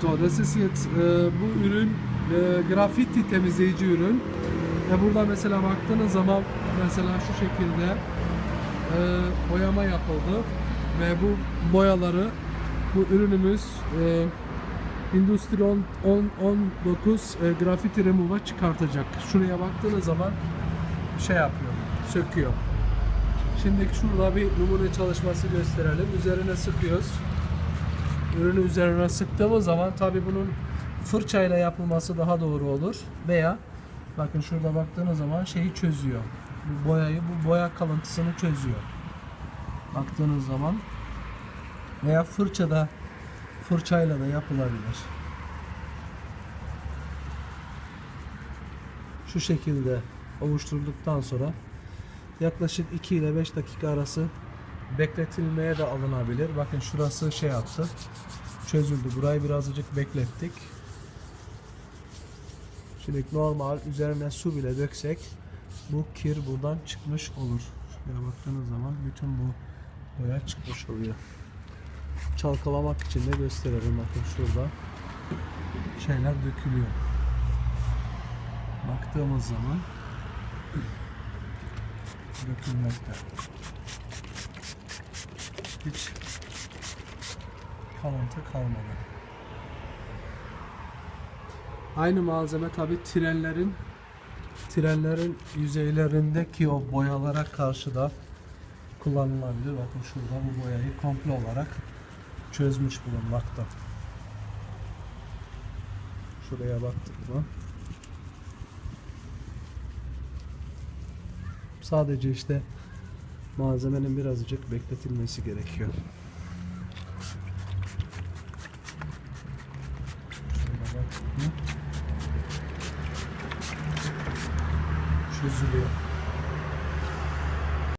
Punto. Das ist jetzt e, bu ürün e, grafiti temizleyici ürün. Ve burada mesela baktığınız zaman mesela şu şekilde e, boyama yapıldı ve bu boyaları bu ürünümüz e, Industri 10, 10 19 e, grafiti remove'a çıkartacak. Şuraya baktığınız zaman şey yapıyor, söküyor. Şimdi şurada bir numune çalışması gösterelim. Üzerine sıkıyoruz. Ürünü üzerine sıktığımız zaman tabi bunun fırçayla yapılması daha doğru olur. Veya bakın şurada baktığınız zaman şeyi çözüyor. Bu boyayı, bu boya kalıntısını çözüyor. Baktığınız zaman veya fırçada fırçayla da yapılabilir. Şu şekilde ovuşturulduktan sonra yaklaşık 2 ile 5 dakika arası bekletilmeye de alınabilir. Bakın şurası şey yaptı. Çözüldü. Burayı birazcık beklettik. Şimdi normal üzerine su bile döksek bu kir buradan çıkmış olur. Şuraya baktığınız zaman bütün bu boya çıkmış oluyor. Çalkalamak için de gösterelim. Bakın şurada şeyler dökülüyor. Baktığımız zaman dökülmekte. Hiç kalıntı kalmadı. Aynı malzeme tabi trenlerin trenlerin yüzeylerindeki o boyalara karşı da kullanılabilir. Bakın şurada bu boyayı komple olarak çözmüş bulunmakta. Şuraya baktık mı? Sadece işte malzemenin birazcık bekletilmesi gerekiyor. Çözülüyor.